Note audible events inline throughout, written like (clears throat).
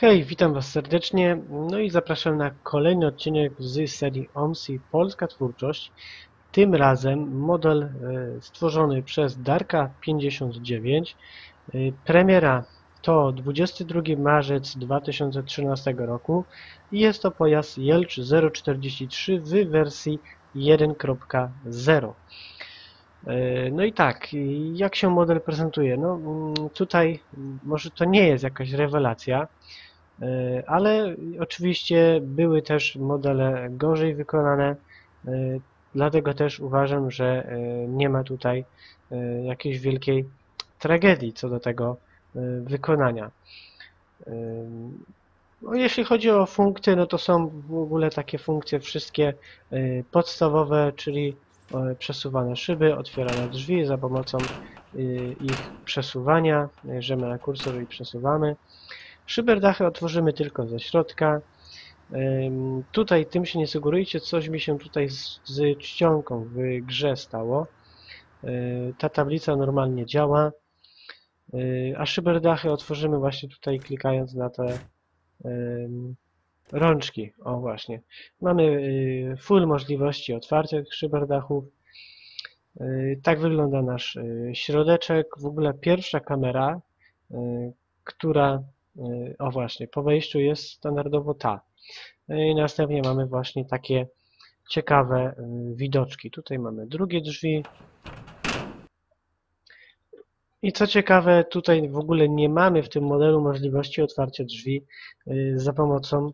Hej, witam Was serdecznie. No i zapraszam na kolejny odcinek z serii OMSI Polska Twórczość. Tym razem model e, stworzony przez Darka 59. E, Premiera to 22 marzec 2013 roku i jest to pojazd Jelcz 043 w wersji 1.0. E, No i tak, jak się model prezentuje? No mm, tutaj mm, może to nie jest jakaś rewelacja, ale oczywiście były też modele gorzej wykonane, e, dlatego też uważam, że e, nie ma tutaj e, jakiejś wielkiej tragedii co do tego e, wykonania. E, No, jeśli chodzi o funkcje, no to są w ogóle takie funkcje wszystkie e, podstawowe, czyli e, przesuwane szyby, otwierane drzwi za pomocą e, ich przesuwania. Jeżdżamy na kursor i przesuwamy. Szyberdachy otworzymy tylko ze środka. Tutaj tym się nie sugerujcie, coś mi się tutaj z, z czcionką w grze stało. Yy, Ta tablica normalnie działa, Yy, a szyberdachy otworzymy właśnie tutaj klikając na te rączki. O właśnie. Mamy yy, full możliwości otwarcia szyberdachów. Tak wygląda nasz środeczek. W ogóle pierwsza kamera, która, o właśnie, po wejściu jest standardowo ta. No I następnie mamy właśnie takie ciekawe y, widoczki. Tutaj mamy drugie drzwi. I co ciekawe, tutaj w ogóle nie mamy w tym modelu możliwości otwarcia drzwi za pomocą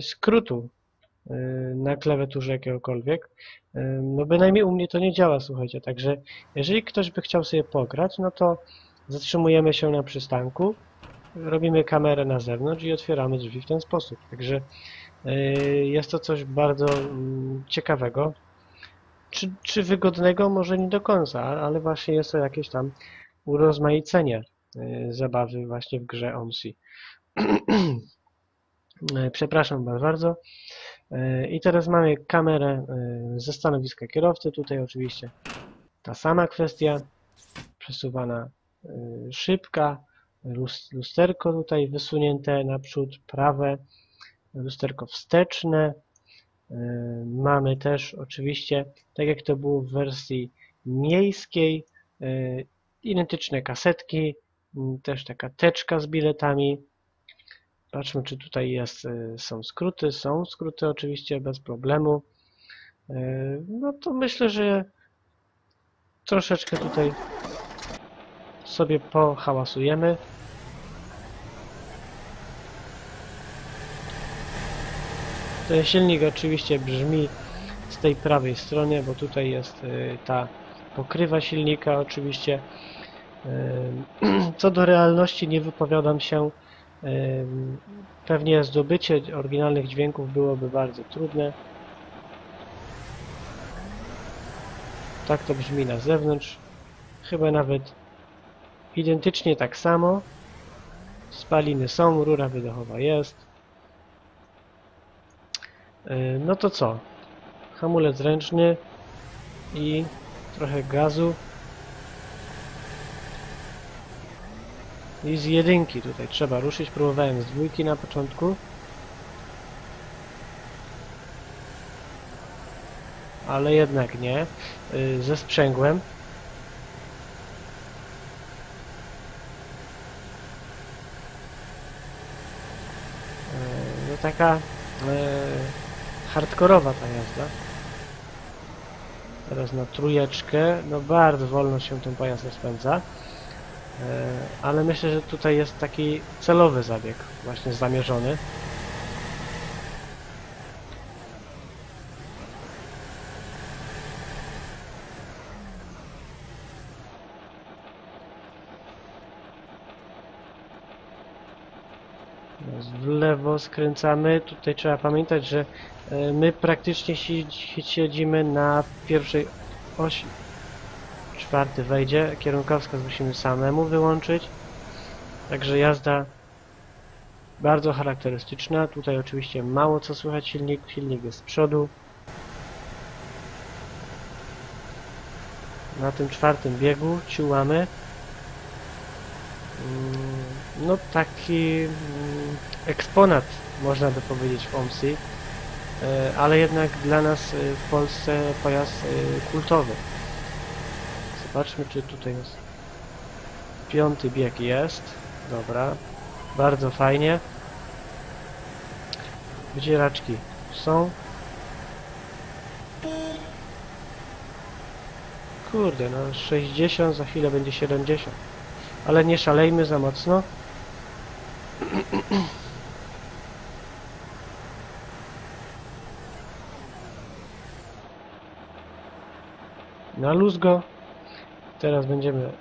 skrótu na klawiaturze jakiegokolwiek. No bynajmniej u mnie to nie działa, słuchajcie. Także jeżeli ktoś by chciał sobie pograć, no to zatrzymujemy się na przystanku, robimy kamerę na zewnątrz i otwieramy drzwi w ten sposób. Także y, jest to coś bardzo mm, ciekawego. Czy, czy wygodnego? Może nie do końca, ale właśnie jest to jakieś tam urozmaicenie y, zabawy właśnie w grze OMSI. Y, (clears throat) Przepraszam bardzo. Y, I teraz mamy kamerę ze stanowiska kierowcy. Tutaj oczywiście ta sama kwestia. Przesuwana szybka, lusterko tutaj wysunięte naprzód, prawe, lusterko wsteczne. Y, Mamy też oczywiście, tak jak to było w wersji miejskiej, y, identyczne kasetki, też taka teczka z biletami. Patrzmy, czy tutaj jest, y, są skróty. Są skróty oczywiście bez problemu. No to myślę, że troszeczkę tutaj sobie pohałasujemy. Ten silnik oczywiście brzmi z tej prawej strony, bo tutaj jest y, ta pokrywa silnika oczywiście. Y, (clears throat) Co do realności nie wypowiadam się. Y, Pewnie zdobycie oryginalnych dźwięków byłoby bardzo trudne. Tak to brzmi na zewnątrz. Chyba nawet identycznie tak samo. Spaliny są, rura wydechowa jest. Yy, No to co? Hamulec ręczny i trochę gazu. I z jedynki tutaj trzeba ruszyć. Próbowałem z dwójki na początku. Ale jednak nie. Yy, Ze sprzęgłem. Taka e, hardkorowa ta jazda. Teraz na trójeczkę. No bardzo wolno się ten pojazd rozpędza. E, ale myślę, że tutaj jest taki celowy zabieg właśnie zamierzony. W lewo skręcamy. Tutaj trzeba pamiętać, że e, my praktycznie si- siedzimy na pierwszej osi. Czwarty wejdzie. Kierunkowskaz musimy samemu wyłączyć. Także jazda bardzo charakterystyczna. Tutaj oczywiście mało co słychać silnik. Silnik jest z przodu. Na tym czwartym biegu ciułamy. Mm, No taki mm, eksponat, można by powiedzieć, w OMSI, e, ale jednak dla nas e, w Polsce pojazd e, kultowy. Zobaczmy, czy tutaj jest. Piąty bieg jest. Dobra. Bardzo fajnie. Wydzieraczki są. Kurde, no 60, za chwilę będzie 70. Ale nie szalejmy za mocno. (clears throat) Na luz go. Teraz będziemy e,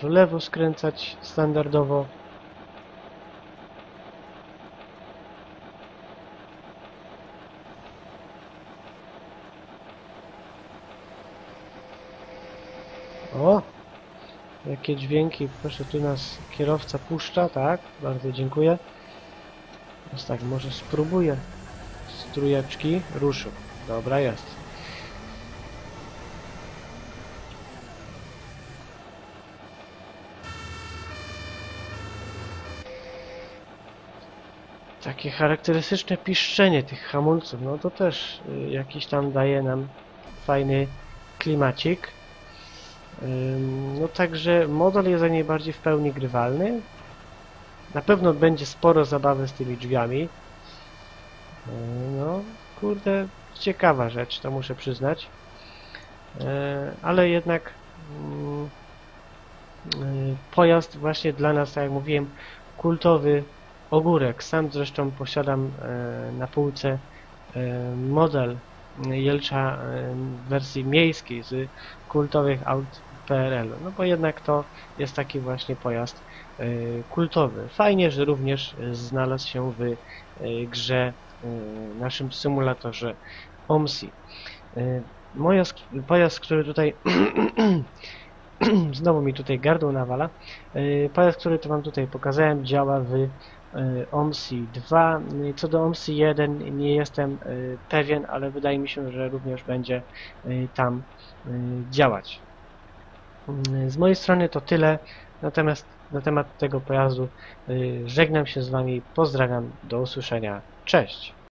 w lewo skręcać standardowo. O! Jakie dźwięki, proszę, tu nas kierowca puszcza, tak? Bardzo dziękuję. Więc tak, może spróbuję. Strujeczki, ruszył. Dobra, jest. Takie charakterystyczne piszczenie tych hamulców, no to też y, jakiś tam daje nam fajny klimacik. No także model jest jak najbardziej w pełni grywalny. Na pewno będzie sporo zabawy z tymi drzwiami. No, kurde, ciekawa rzecz, to muszę przyznać. Ale jednak mm, yy, pojazd właśnie dla nas, tak jak mówiłem, kultowy ogórek. Sam zresztą posiadam e, na półce e, model Jelcza e, w wersji miejskiej z kultowych aut PRL. No bo jednak to jest taki właśnie pojazd e, kultowy. Fajnie, że również e, znalazł się w e, grze e, naszym symulatorze OMSI. E, moja, pojazd, który tutaj (clears throat) znowu mi tutaj gardło nawala. E, Pojazd, który to wam tutaj pokazałem działa w e, OMSI 2. E, Co do OMSI 1 nie jestem e, pewien, ale wydaje mi się, że również będzie tam działać. Z mojej strony to tyle, natomiast na temat tego pojazdu y, żegnam się z Wami, pozdrawiam, do usłyszenia, cześć!